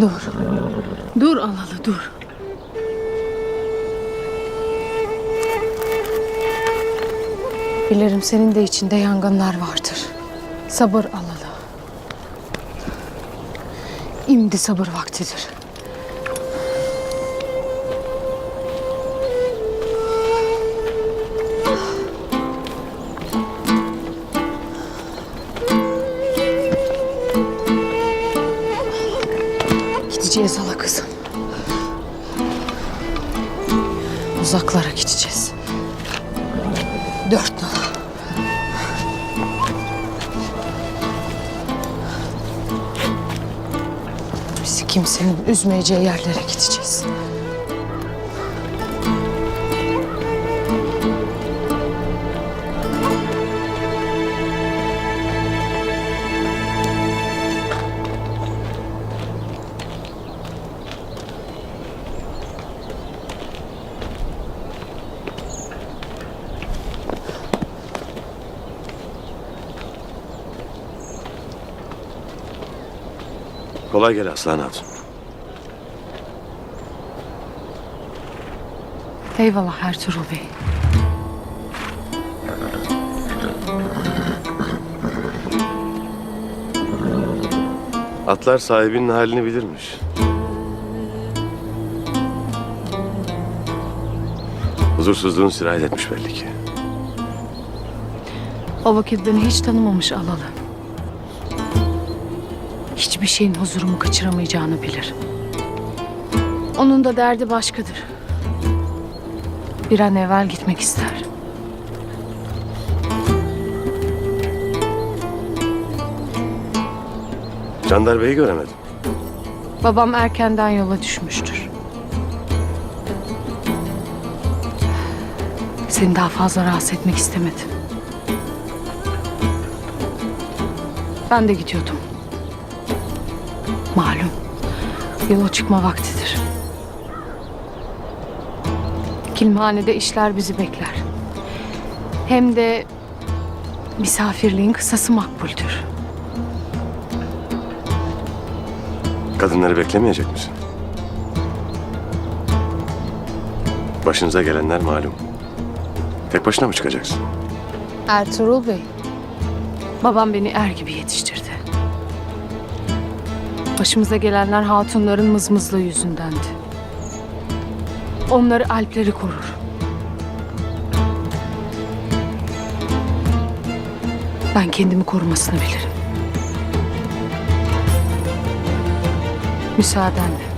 Dur. Dur Alalı dur. Bilirim senin de içinde yangınlar vardır. Sabır Alalı. İmdi sabır vaktidir. Gideceğiz hala kızım. Uzaklara gideceğiz. Dört nala. Bizi kimsenin üzmeyeceği yerlere gideceğiz. Kolay gel Aslan Hatun. Eyvallah Ertuğrul Bey. Atlar sahibinin halini bilirmiş. Huzursuzluğun sirayet etmiş belli ki. O vakit beni hiç tanımamış Alalı. Hiçbir şeyin huzurumu kaçıramayacağını bilir. Onun da derdi başkadır. Bir an evvel gitmek ister. Candar Bey'i göremedim. Babam erkenden yola düşmüştür. Seni daha fazla rahatsız etmek istemedim. Ben de gidiyordum. Malum yola çıkma vaktidir. Kilmhanede işler bizi bekler. Hem de misafirliğin kısası makbuldür. Kadınları beklemeyecek misin? Başınıza gelenler malum. Tek başına mı çıkacaksın? Ertuğrul Bey. Babam beni er gibi yetiştirdi. Başımıza gelenler hatunların mızmızlığı yüzündendi. Onları alpleri korur. Ben kendimi korumasını bilirim. Müsaadenle.